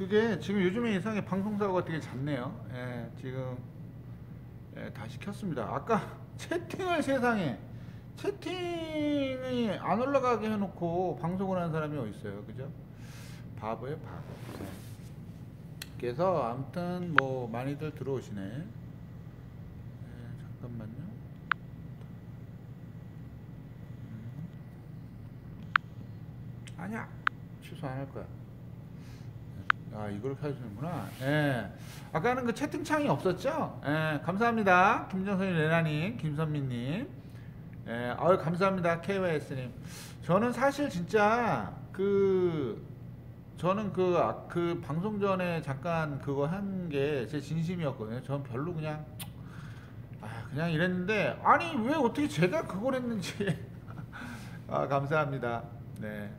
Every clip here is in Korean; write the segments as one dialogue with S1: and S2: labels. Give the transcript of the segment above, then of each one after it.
S1: 그게 지금 요즘에 이상하게 방송사고가 되게 잦네요. 예, 지금 예, 다시 켰습니다. 아까 채팅을 세상에 채팅이 안 올라가게 해놓고 방송을 하는 사람이 어디 있어요, 그죠? 바보예요, 바보. 예. 그래서 아무튼 뭐 많이들 들어오시네. 예, 잠깐만요. 음. 아니야, 취소 안 할 거야. 아 이걸 하시는구나. 예. 아까는 그 채팅창이 없었죠? 예. 감사합니다. 김정선님, 레나님, 김선미님. 예. 아유 감사합니다. KYS님. 저는 사실 진짜 그 저는 그, 아- 그 방송 전에 잠깐 그거 한 게 제 진심이었거든요. 저는 별로 그냥 아 그냥 이랬는데 아니 왜 어떻게 제가 그걸 했는지 아 감사합니다. 네.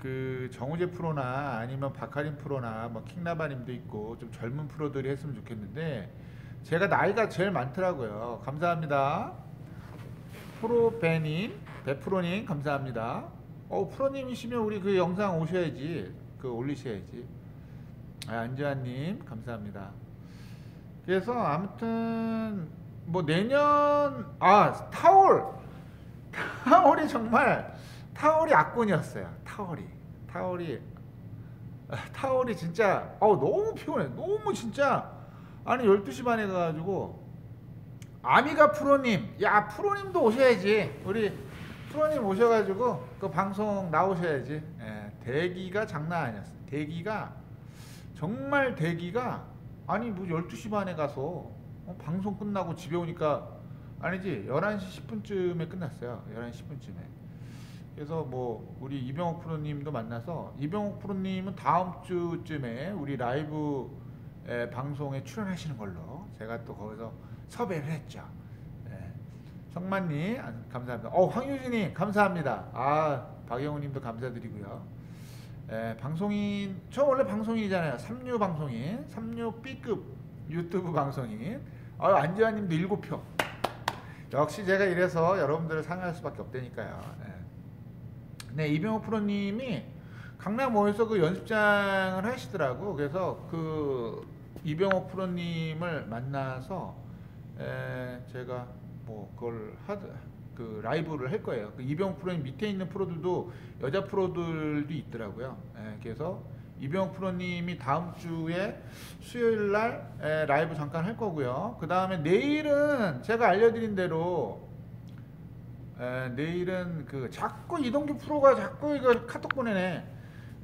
S1: 그 정우재 프로나 아니면 박하림 프로나 뭐 킹나바님도 있고 좀 젊은 프로들이 했으면 좋겠는데 제가 나이가 제일 많더라고요. 감사합니다. 프로배님, 배프로님 감사합니다. 어 프로님이시면 우리 그 영상 오셔야지 그 올리셔야지. 아, 안지환님 감사합니다. 그래서 아무튼 뭐 내년 아 타올 타올이 정말 타올이 악군이었어요. 타올이. 아, 타올이 진짜 어 너무 피곤해. 너무 진짜. 아니 12시 반에 가가지고 아미가 프로님. 야 프로님도 오셔야지. 우리 프로님 오셔가지고 그 방송 나오셔야지. 예, 대기가 장난 아니었어. 대기가 정말 대기가 아니 뭐 12시 반에 가서 어, 방송 끝나고 집에 오니까 아니지 11시 10분쯤에 끝났어요. 11시 10분쯤에 그래서 뭐 우리 이병옥 프로님도 만나서 이병옥 프로님은 다음 주쯤에 우리 라이브 에, 방송에 출연하시는 걸로 제가 또 거기서 섭외를 했죠. 예. 성만님 아, 감사합니다. 어 황유진님 감사합니다. 아 박영우님도 감사드리고요. 예, 방송인 저 원래 방송인이잖아요. 삼류 방송인, 삼류 B급 유튜브 방송인. 아 안지환님도 일곱 표. 역시 제가 이래서 여러분들을 상할 수밖에 없다니까요. 예. 네 이병호 프로님이 강남 모에서 그 연습장을 하시더라고. 그래서 그 이병호 프로님을 만나서 에, 제가 뭐 그걸 하드 그 라이브를 할 거예요. 그 이병호 프로님 밑에 있는 프로들도 여자 프로들도 있더라고요. 에, 그래서 이병호 프로님이 다음 주에 수요일 날 에, 라이브 잠깐 할 거고요. 그 다음에 내일은 제가 알려드린 대로 에, 내일은 그 자꾸 이동규 프로가 자꾸 이거 카톡 보내네.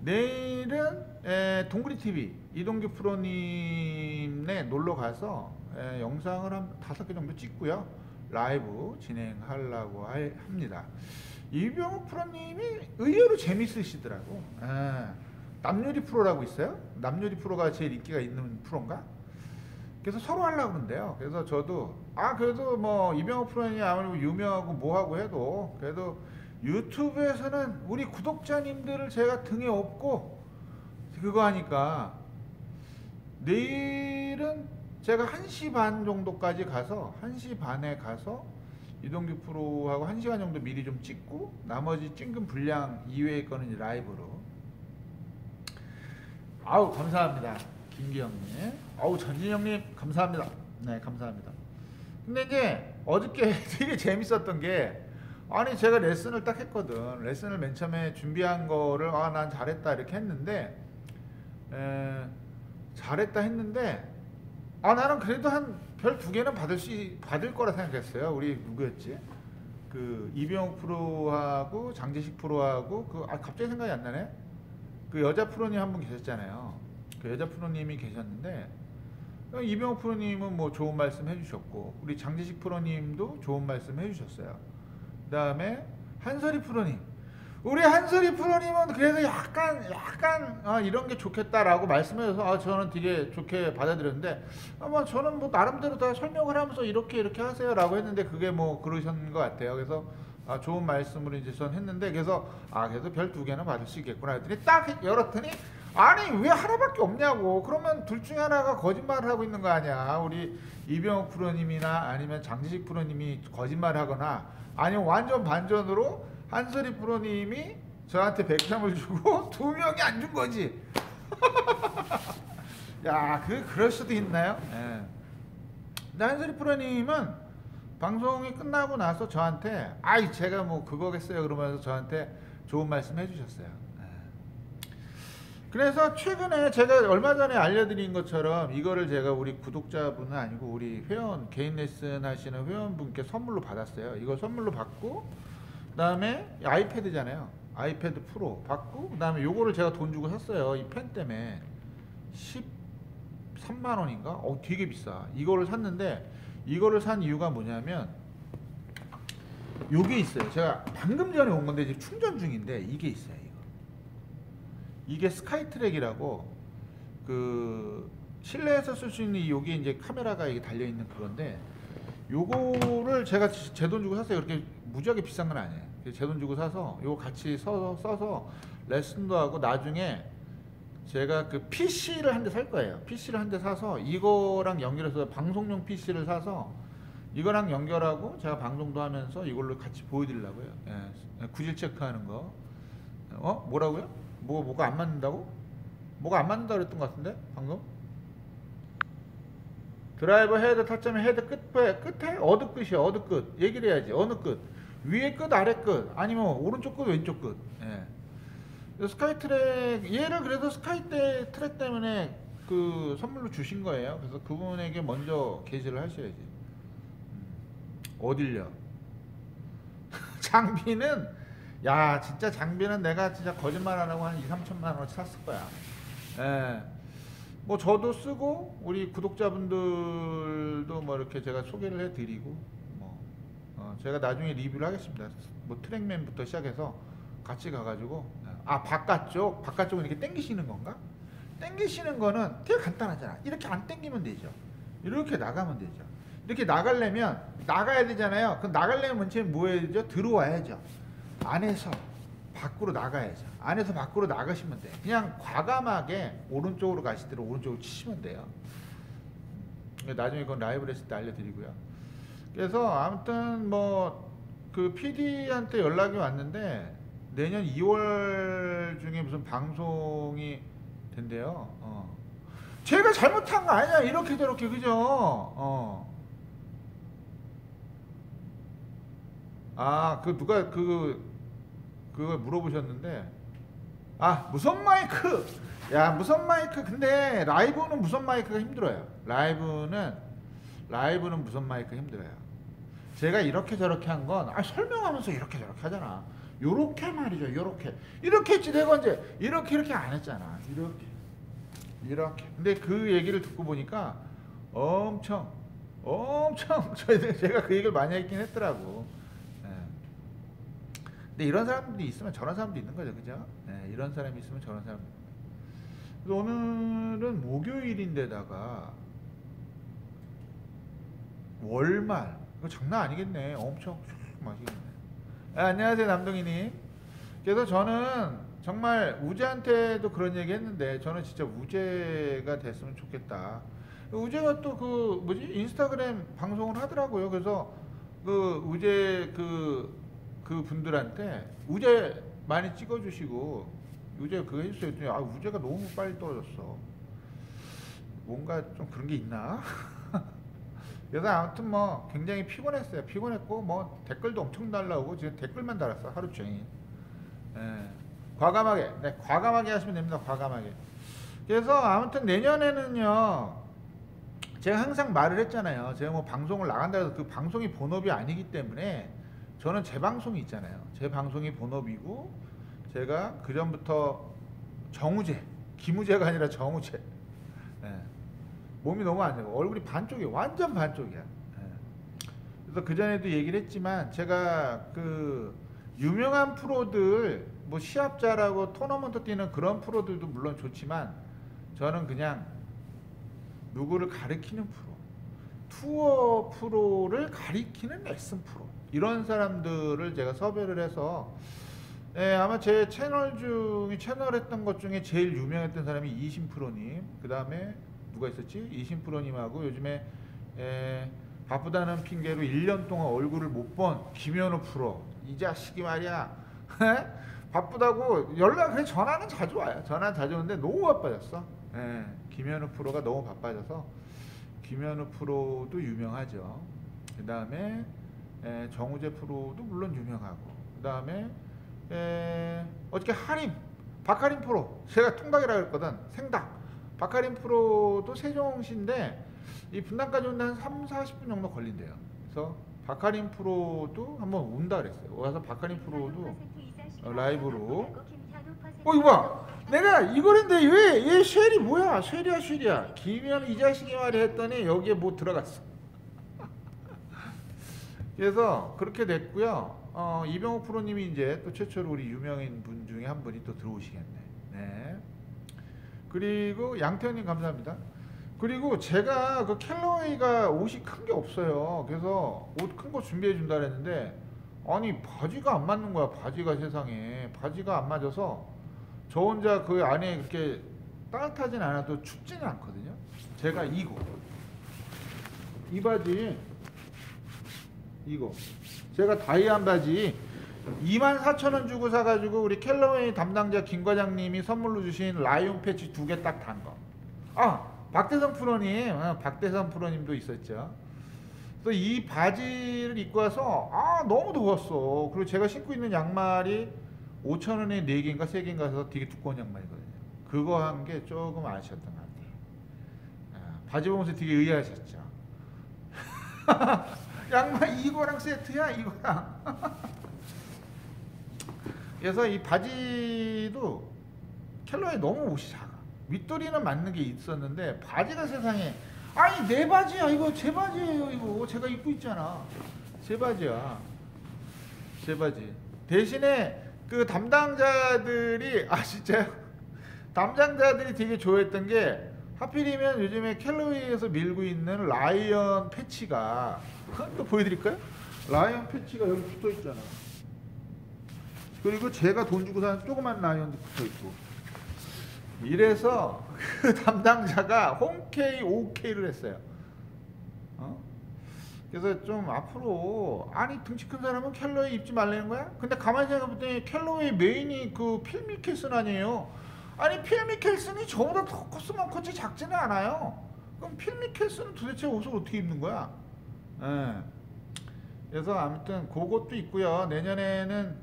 S1: 내일은 에, 동그리 TV 이동규 프로님네 놀러 가서 에, 영상을 한 다섯 개 정도 찍고요. 라이브 진행하려고 할- 합니다. 이병욱 프로님이 의외로 재밌으시더라고. 에, 남유리 프로라고 있어요. 남유리 프로가 제일 인기가 있는 프로인가? 그래서 서로 하려고 그러는데요. 그래서 저도 아 그래도 뭐 이병호 프로님이 아무리 유명하고 뭐하고 해도 그래도 유튜브에서는 우리 구독자님들을 제가 등에 업고 그거 하니까 내일은 제가 1시 반 정도까지 가서 1시 반에 가서 이동규 프로하고 1시간 정도 미리 좀 찍고 나머지 찍은 분량 이외의 거는 라이브로 아우 감사합니다 김기영님. 아우 전진영님 감사합니다. 네 감사합니다. 근데 이제 어저께 되게 재밌었던 게 아니 제가 레슨을 딱 했거든. 레슨을 맨 처음에 준비한 거를 아 난 잘했다 이렇게 했는데 에, 잘했다 했는데 아 나는 그래도 한 별 두 개는 받을 수 받을 거라 생각했어요 우리 누구였지? 그 이병욱 프로하고 장재식 프로하고 그 아 갑자기 생각이 안 나네. 그 여자 프로님 한 분 계셨잖아요 그 여자 프로님이 계셨는데 어, 이병욱 프로님은 뭐 좋은 말씀 해주셨고 우리 장재식 프로님도 좋은 말씀 해주셨어요. 그다음에 한설이 프로님, 우리 한설이 프로님은 그래서 약간 약간 아, 이런 게 좋겠다라고 말씀해서 아, 저는 되게 좋게 받아들였는데 아마 저는 뭐 나름대로 다 설명을 하면서 이렇게 이렇게 하세요라고 했는데 그게 뭐 그러셨는 것 같아요. 그래서 아, 좋은 말씀으로 이제 전 했는데 그래서 아 그래서 별 두 개는 받을 수 있겠구나 했더니 딱 열었더니 아니 왜 하나밖에 없냐고 그러면 둘 중에 하나가 거짓말을 하고 있는 거 아니야 우리 이병욱 프로님이나 아니면 장지식 프로님이 거짓말을 하거나 아니면 완전 반전으로 한솔이 프로님이 저한테 100점을 주고 두 명이 안 준 거지 야, 그 그럴 수도 있나요? 예. 근데 한슬이 프로님은 방송이 끝나고 나서 저한테 아이 제가 뭐 그거겠어요 그러면서 저한테 좋은 말씀 해주셨어요. 예. 그래서 최근에 제가 얼마 전에 알려드린 것처럼 이거를 제가 우리 구독자분은 아니고 우리 회원 개인 레슨 하시는 회원분께 선물로 받았어요. 이거 선물로 받고 그다음에 아이패드잖아요. 아이패드 프로 받고 그다음에 요거를 제가 돈 주고 샀어요. 이 펜 때문에 13만 원인가? 어 되게 비싸. 이거를 샀는데 이거를 산 이유가 뭐냐면 요게 있어요. 제가 방금 전에 온 건데 지금 충전 중인데 이게 있어요. 이게 스카이트랙이라고 그 실내에서 쓸 수 있는 이 요게 이제 카메라가 이게 달려 있는 그건데 요거를 제가 제 돈 주고 샀어요. 그렇게 무지하게 비싼 건 아니에요. 제 돈 주고 사서 요거 같이 써서, 써서 레슨도 하고 나중에 제가 그 PC를 한 대 살 거예요. PC를 한 대 사서 이거랑 연결해서 방송용 PC를 사서 이거랑 연결하고 제가 방송도 하면서 이걸로 같이 보여드리려고요. 예, 구질 체크하는 거. 어? 뭐라고요? 뭐 뭐가 안 맞는다고? 뭐가 안 맞는다 그랬던 것 같은데 방금? 드라이버 헤드 타점의 헤드 끝에 끝에 어느 끝이야? 어느 끝? 얘기를 해야지. 어느 끝? 위에 끝 아래 끝? 아니면 오른쪽 끝 왼쪽 끝? 예. 스카이 트랙 얘를 그래서 스카이 때 트랙 때문에 그 선물로 주신 거예요. 그래서 그분에게 먼저 게시를 하셔야지. 음. 어딜요? 장비는 야 진짜 장비는 내가 진짜 거짓말 안 하고 한 2, 3천만 원어치 샀을 거야 예. 뭐 저도 쓰고 우리 구독자분들도 뭐 이렇게 제가 소개를 해드리고 뭐 어, 제가 나중에 리뷰를 하겠습니다. 뭐 트랙맨부터 시작해서 같이 가가지고 아 바깥쪽 바깥쪽은 이렇게 당기시는 건가? 당기시는 거는 되게 간단하잖아. 이렇게 안 당기면 되죠. 이렇게 나가면 되죠. 이렇게 나가려면 나가야 되잖아요. 그럼 나가려면 먼저 뭐 해야 되죠? 들어와야죠. 안에서 밖으로 나가야죠. 안에서 밖으로 나가시면 돼. 그냥 과감하게 오른쪽으로 가시도록 오른쪽으로 치시면 돼요. 음, 나중에 그건 라이브 했을 때 알려드리고요. 그래서 아무튼 뭐 그 PD한테 연락이 왔는데 내년 2월 중에 무슨 방송이 된대요. 어. 제가 잘못한 거 아니야. 이렇게 저렇게 그죠? 어. 아, 그 누가 그 그걸 물어보셨는데 아 무선 마이크. 야 무선 마이크. 근데 라이브는 무선 마이크가 힘들어요. 라이브는 라이브는 무선 마이크 힘들어요. 제가 이렇게 저렇게 한 건 아, 설명하면서 이렇게 저렇게 하잖아. 요렇게 말이죠 요렇게. 이렇게 했지. 내가 이제 이렇게 이렇게 안 했잖아. 이렇게. 이렇게. 근데 그 얘기를 듣고 보니까 엄청 엄청 저희들 제가 그 얘기를 많이 했긴 했더라고 근데 이런 사람들이 있으면 저런 사람도 있는 거죠, 그죠? 네, 이런 사람이 있으면 저런 사람. 그래서 오늘은 목요일인데다가 월말. 이거 장난 아니겠네. 엄청 맛있겠네. 아, 안녕하세요, 남동희님. 그래서 저는 정말 우재한테도 그런 얘기 했는데 저는 진짜 우재가 됐으면 좋겠다. 우재가 또 그 뭐지 인스타그램 방송을 하더라고요. 그래서 그 우재 그 그 분들한테 우재 많이 찍어주시고 우재 그거 해주세요. 아 우재가 너무 빨리 떨어졌어. 뭔가 좀 그런 게 있나? 그래서 아무튼 뭐 굉장히 피곤했어요. 피곤했고 뭐 댓글도 엄청 달라오고 지금 댓글만 달았어 하루 종일. 예. 과감하게, 네, 과감하게 하시면 됩니다. 과감하게. 그래서 아무튼 내년에는요. 제가 항상 말을 했잖아요. 제가 뭐 방송을 나간다 해서 그 방송이 본업이 아니기 때문에 저는 제 방송이 있잖아요. 제 방송이 본업이고 제가 그 전부터 정우재, 김우재가 아니라 정우재. 네. 몸이 너무 안 좋고 얼굴이 반쪽이에요. 완전 반쪽이야. 네. 그래서 그 전에도 얘기를 했지만 제가 그 유명한 프로들 뭐 시합자라고 토너먼트 뛰는 그런 프로들도 물론 좋지만 저는 그냥 누구를 가리키는 프로, 투어 프로를 가리키는 레슨 프로. 이런 사람들을 제가 섭외를 해서 예, 아마 제 채널 중에 채널 했던 것 중에 제일 유명했던 사람이 이신 프로님 그 다음에 누가 있었지? 이신 프로님하고 요즘에 예, 바쁘다는 핑계로 1년 동안 얼굴을 못 본 김현우 프로. 이 자식이 말이야. 바쁘다고 연락을 전화는 자주 와요. 전화 자주 오는데 너무 바빠졌어. 예, 김현우 프로가 너무 바빠져서 김현우 프로도 유명하죠. 그 다음에 정우재 프로도 물론 유명하고 그 다음에 어저께 하림 박하림 프로 제가 통닭이라고 했거든 생닭. 박하림 프로도 세종시인데 이 분당까지 온다 한 3, 40분 정도 걸린대요. 그래서 박하림 프로도 한번 온다 그랬어요. 와서 박하림 프로도 어, 라이브로. 어 이거 봐. 내가 이거는데 왜얘 쉘이 뭐야? 쉘이야 쉘이야. 김현 이 자식이 말이 했더니 여기에 뭐 들어갔어 그래서 그렇게 됐고요. 어, 이병호 프로님이 이제 또 최초로 우리 유명인 분 중에 한 분이 또 들어오시겠네. 네. 그리고 양태현님 감사합니다. 그리고 제가 그 캘러웨이가 옷이 큰 게 없어요. 그래서 옷 큰 거 준비해 준다 그랬는데 아니 바지가 안 맞는 거야 바지가 세상에. 바지가 안 맞아서 저 혼자 그 안에 그렇게 따뜻하진 않아도 춥지는 않거든요. 제가 이거. 이 바지 이거 제가 다이안 바지 24,000원 주고 사가지고 우리 캘러웨이 담당자 김 과장님이 선물로 주신 라이온 패치 두 개 딱 단 거. 아 박대성 프로님, 어, 박대성 프로님도 있었죠. 또 이 바지를 입고 와서 아 너무 더웠어. 그리고 제가 신고 있는 양말이 5천 원에 4개인가 3개인가 해서 되게 두꺼운 양말이거든요. 그거 한 게 조금 아쉬웠던 것 같아요. 아, 바지 보면서 되게 의아하셨죠. 양말 이거랑 세트야 이거랑. 그래서 이 바지도 켈러에 너무 옷이 작아. 윗도리는 맞는 게 있었는데 바지가 세상에. 아니 내 바지야. 이거 제 바지예요 이거. 제가 입고 있잖아. 제 바지야. 제 바지. 대신에 그 담당자들이 아 진짜요? 담당자들이 되게 좋아했던 게 하필이면 요즘에 캘로웨이에서 밀고 있는 라이언 패치가 또 보여드릴까요? 라이언 패치가 여기 붙어 있잖아 그리고 제가 돈 주고 산 조그만 라이언도 붙어 있고 이래서 그 담당자가 홈케이 오케이를 했어요. 어? 그래서 좀 앞으로 아니 등치 큰 사람은 캘러웨이 입지 말라는 거야? 근데 가만히 생각해보더니 캘러웨이 메인이 그 필미켈슨 아니에요? 아니 필 미켈슨이 저보다 더 컸으면 컸지 작지는 않아요. 그럼 필 미켈슨은 도대체 옷을 어떻게 입는 거야? 예. 그래서 아무튼 그것도 있고요. 내년에는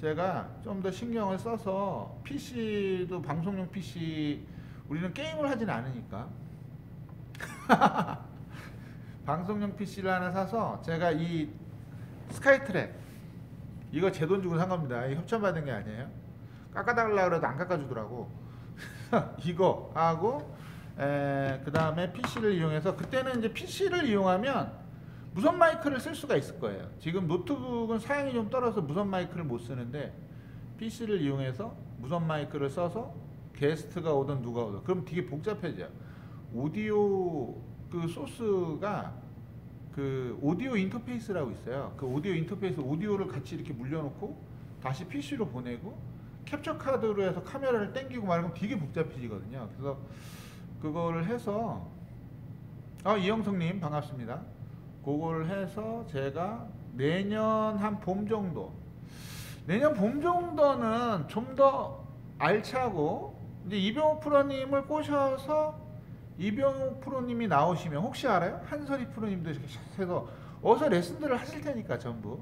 S1: 제가 좀 더 신경을 써서 PC도 방송용 PC 우리는 게임을 하진 않으니까 방송용 PC를 하나 사서 제가 이 스카이트랙 이거 제 돈 주고 산 겁니다. 협찬 받은 게 아니에요. 깎아달라 그래도 안 깎아주더라고. 이거 하고 그 다음에 PC를 이용해서 그때는 이제 PC를 이용하면 무선 마이크를 쓸 수가 있을 거예요. 지금 노트북은 사양이 좀 떨어서 무선 마이크를 못 쓰는데 PC를 이용해서 무선 마이크를 써서 게스트가 오든 누가 오든 그럼 되게 복잡해져. 오디오 그 소스가 그 오디오 인터페이스라고 있어요. 그 오디오 인터페이스 오디오를 같이 이렇게 물려놓고 다시 PC로 보내고 캡처 카드로 해서 카메라를 땡기고 말하면 되게 복잡해지거든요. 그래서 그거를 해서 아 이영성님 반갑습니다. 그걸 해서 제가 내년 한 봄 정도 내년 봄 정도는 좀 더 알차고 이제 이병호 프로님을 꼬셔서 이병호 프로님이 나오시면 혹시 알아요? 한설이 프로님도 이렇게 해서 어서 레슨들을 하실 테니까 전부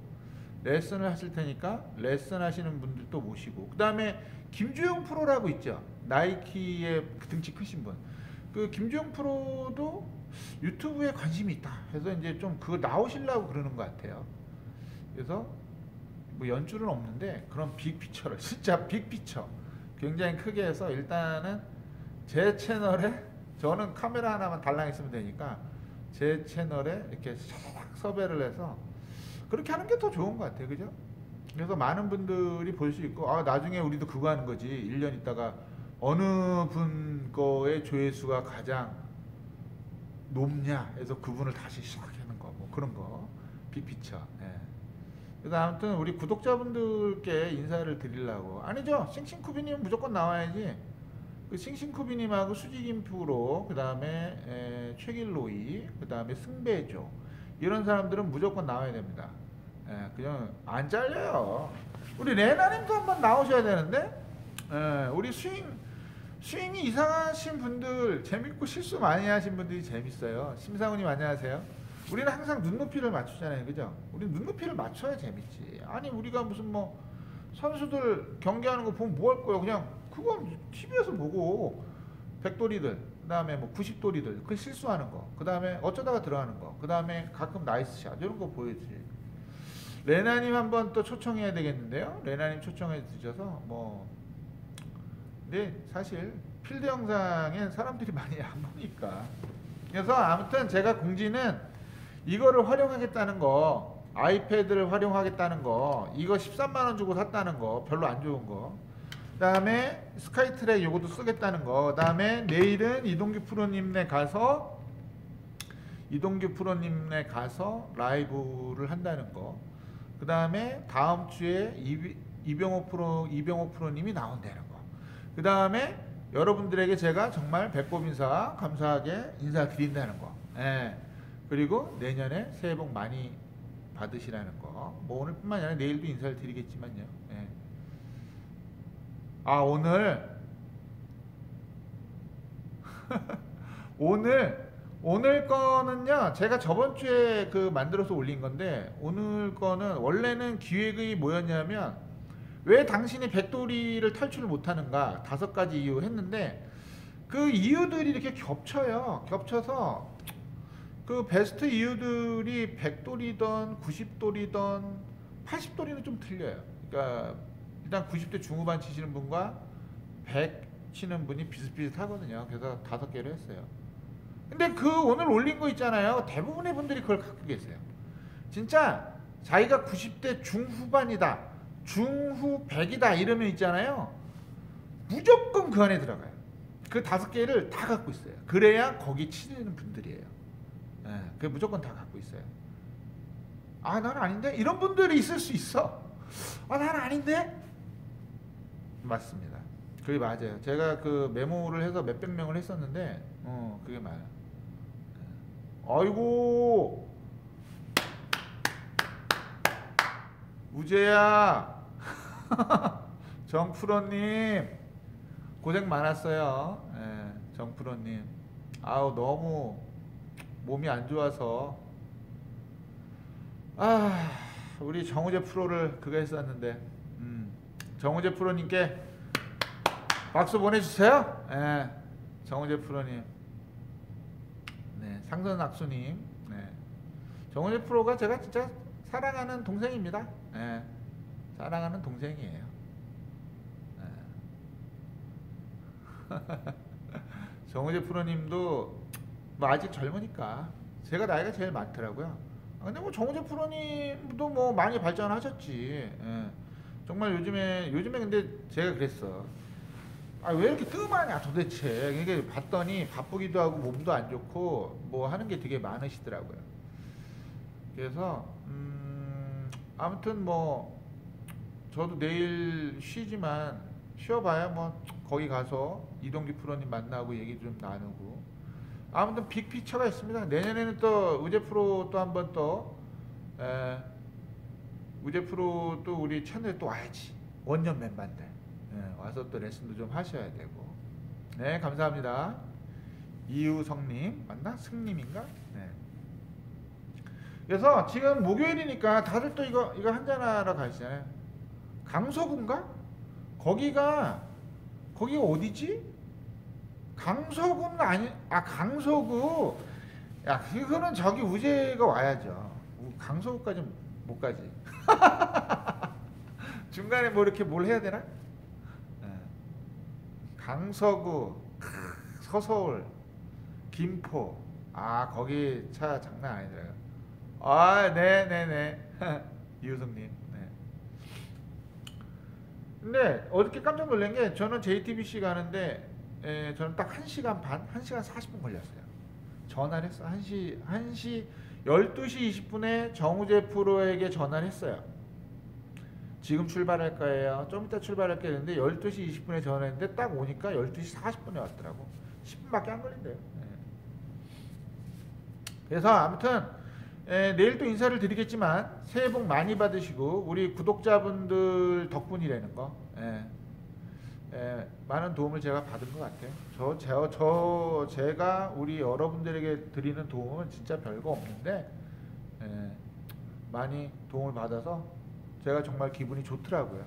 S1: 레슨을 하실 테니까 레슨 하시는 분들도 모시고 그 다음에 김주영 프로라고 있죠. 나이키의 등치 크신 분그 김주영 프로도 유튜브에 관심이 있다. 해서 이제 좀 그거 나오시려고 그러는 것 같아요. 그래서 뭐 연줄은 없는데 그런 빅피처를 진짜 빅피처. 굉장히 크게 해서 일단은 제 채널에 저는 카메라 하나만 달랑 있으면 되니까 제 채널에 이렇게 섭외를 해서 그렇게 하는 게 더 좋은 것 같아요. 그죠? 그래서 많은 분들이 볼 수 있고 아 나중에 우리도 그거 하는 거지. 1년 있다가 어느 분 거의 조회수가 가장 높냐 해서 그분을 다시 시작하는 거 뭐 그런 거. 빅피처 예. 그래서 아무튼 우리 구독자분들께 인사를 드리려고. 아니죠. 싱싱쿠비님 무조건 나와야지. 그 싱싱쿠비님하고 수지김프로 그 다음에 최길로이 그 다음에 승배조. 이런 사람들은 무조건 나와야 됩니다 예, 그냥 안 잘려요 우리 레나님도 한번 나오셔야 되는데 예, 우리 스윙 스윙이 이상하신 분들 재밌고 실수 많이 하신 분들이 재밌어요. 심상훈님 안녕하세요. 우리는 항상 눈높이를 맞추잖아요, 그죠? 우리 눈높이를 맞춰야 재밌지. 아니 우리가 무슨 뭐 선수들 경기하는 거 보면 뭐 할 거야? 그냥 그건 TV에서 보고 백돌이들, 그다음에 뭐 90돌이들 그 실수하는 거, 그다음에 어쩌다가 들어가는 거, 그다음에 가끔 나이스 샷 이런 거 보여주지. 레나님 한번 또 초청해야 되겠는데요. 레나님 초청해 주셔서 뭐 근데 사실 필드 영상엔 사람들이 많이 안 보니까. 그래서 아무튼 제가 공지는 이거를 활용하겠다는 거 아이패드를 활용하겠다는 거 이거 13만 원 주고 샀다는 거 별로 안 좋은 거. 그다음에 스카이트랙 요것도 쓰겠다는 거. 그다음에 내일은 이동규 프로님네 가서 이동규 프로님네 가서 라이브를 한다는 거 그 다음에 다음 주에 이, 이병호 프로 이병호 프로님이 나온다는 거. 그 다음에 여러분들에게 제가 정말 배꼽 인사 감사하게 인사드린다는 거. 예. 그리고 내년에 새해 복 많이 받으시라는 거. 뭐 오늘뿐만 아니라 내일도 인사를 드리겠지만요. 예. 아 오늘 오늘 오늘 거는요 제가 저번 주에 그 만들어서 올린 건데 오늘 거는 원래는 기획이 뭐였냐면 왜 당신이 백돌이를 탈출을 못하는가 다섯 가지 이유 했는데 그 이유들이 이렇게 겹쳐요. 겹쳐서 그 베스트 이유들이 100돌이던 90돌이던 80돌이는 좀 틀려요. 그러니까 일단 90대 중후반 치시는 분과 100 치는 분이 비슷비슷하거든요. 그래서 다섯 개를 했어요 근데 그 오늘 올린 거 있잖아요. 대부분의 분들이 그걸 갖고 계세요. 진짜 자기가 90대 중후반이다. 중후 100이다 이러면 있잖아요. 무조건 그 안에 들어가요. 그 다섯 개를 다 갖고 있어요. 그래야 거기 치는 분들이에요. 예, 그 무조건 다 갖고 있어요. 아, 난 아닌데? 이런 분들이 있을 수 있어. 아, 난 아닌데? 맞습니다. 그게 맞아요. 제가 그 메모를 해서 몇백 명을 했었는데, 어, 그게 맞아요. 아이고. 우재야. 정프로님. 고생 많았어요. 예, 정프로님. 아우 너무 몸이 안 좋아서. 아 우리 정우재 프로를 그거 했었는데. 음, 정우재 프로님께 박수 보내주세요. 예, 정우재 프로님 상선 악수님, 네. 정원재 프로가 제가 진짜 사랑하는 동생입니다. 네. 사랑하는 동생이에요. 네. 정우재 프로님도 뭐 아직 젊으니까 제가 나이가 제일 많더라고요. 아, 근데 뭐 정우재 프로님도 뭐 많이 발전하셨지. 예. 정말 요즘에 요즘에 근데 제가 그랬어. 아 왜 이렇게 뜸하냐 도대체. 이게 봤더니 바쁘기도 하고 몸도 안 좋고 뭐 하는 게 되게 많으시더라고요. 그래서 음 아무튼 뭐 저도 내일 쉬지만 쉬어봐야 뭐 거기 가서 이동기 프로님 만나고 얘기 좀 나누고. 아무튼 빅피처가 있습니다. 내년에는 또 우재 프로 또 한번또 우재 프로 또 우리 채널에 또 와야지. 원년 네, 와서 또 레슨도 좀 하셔야 되고 네 감사합니다 이우성님 맞나? 승님인가? 네. 그래서 지금 목요일이니까 다들 또 이거 이거 한잔하러 가시잖아요 강서구인가? 거기가 거기가 어디지? 강서구는 아니 아 강서구 야 그거는 저기 우재가 와야죠 강서구까지 못 가지 중간에 뭐 이렇게 뭘 해야 되나? 강서구, 서서울, 김포. 아 거기 차 장난 아니더라고요. 아 네네네 이우성님. 네. 근데 어저께 깜짝 놀란 게 저는 JTBC 가는데 에, 저는 딱 1시간 반, 1시간 40분 걸렸어요. 전화를 했어. 1시 1시 12시 20분에 정우재 프로에게 전화를 했어요. 지금 출발할 거예요. 좀 이따 출발할 게 있는데 12시 20분에 전화했는데 딱 오니까 12시 40분에 왔더라고. 10분밖에 안 걸린대요. 네. 그래서 아무튼 에, 내일 또 인사를 드리겠지만 새해 복 많이 받으시고 우리 구독자분들 덕분이라는 거. 에. 예, 많은 도움을 제가 받은 것 같아요. 저, 저, 저 제가 우리 여러분들에게 드리는 도움은 진짜 별거 없는데 예, 많이 도움을 받아서 제가 정말 기분이 좋더라고요.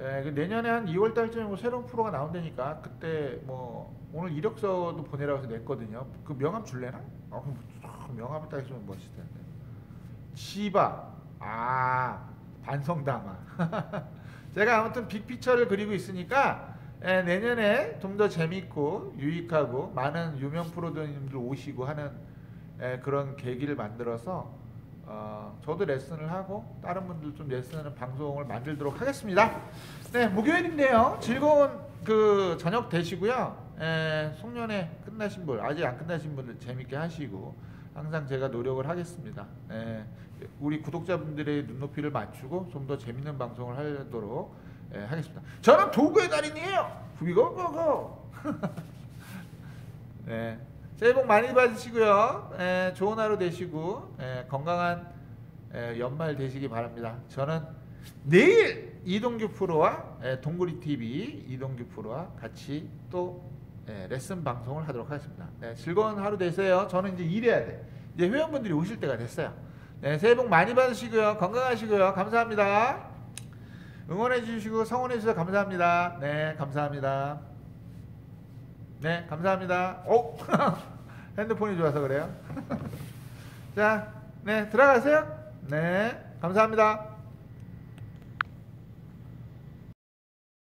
S1: 예, 그 내년에 한 2월 달쯤에 뭐 새로운 프로가 나온다니까 그때 뭐 오늘 이력서도 보내라고 해서 냈거든요. 그 명함 줄래나? 어, 그럼 참 명함을 딱 해주면 멋있을 텐데. 치바 아 반성담아. 제가 아무튼 빅피처를 그리고 있으니까 예, 내년에 좀 더 재밌고 유익하고 많은 유명 프로들님들 오시고 하는 예, 그런 계기를 만들어서 어, 저도 레슨을 하고 다른 분들 좀 레슨하는 방송을 만들도록 하겠습니다. 네, 목요일인데요. 즐거운 그 저녁 되시고요. 에, 송년회 끝나신 분, 아직 안 끝나신 분들 재밌게 하시고 항상 제가 노력을 하겠습니다. 에, 우리 구독자분들의 눈높이를 맞추고 좀 더 재밌는 방송을 하도록 에, 하겠습니다. 저는 도구의 달인이에요. 구비고고고. 네. 새해 복 많이 받으시고요. 에, 좋은 하루 되시고 에, 건강한 에, 연말 되시기 바랍니다. 저는 내일 이동규 프로와 에, 동구리 TV 이동규 프로와 같이 또 에, 레슨 방송을 하도록 하겠습니다. 네, 즐거운 하루 되세요. 저는 이제 일해야 돼. 이제 회원분들이 오실 때가 됐어요. 네, 새해 복 많이 받으시고요. 건강하시고요. 감사합니다. 응원해 주시고 성원해 주셔서 감사합니다. 네, 감사합니다. 네, 감사합니다. 오, 핸드폰이 좋아서 그래요. 자, 네, 들어가세요. 네, 감사합니다.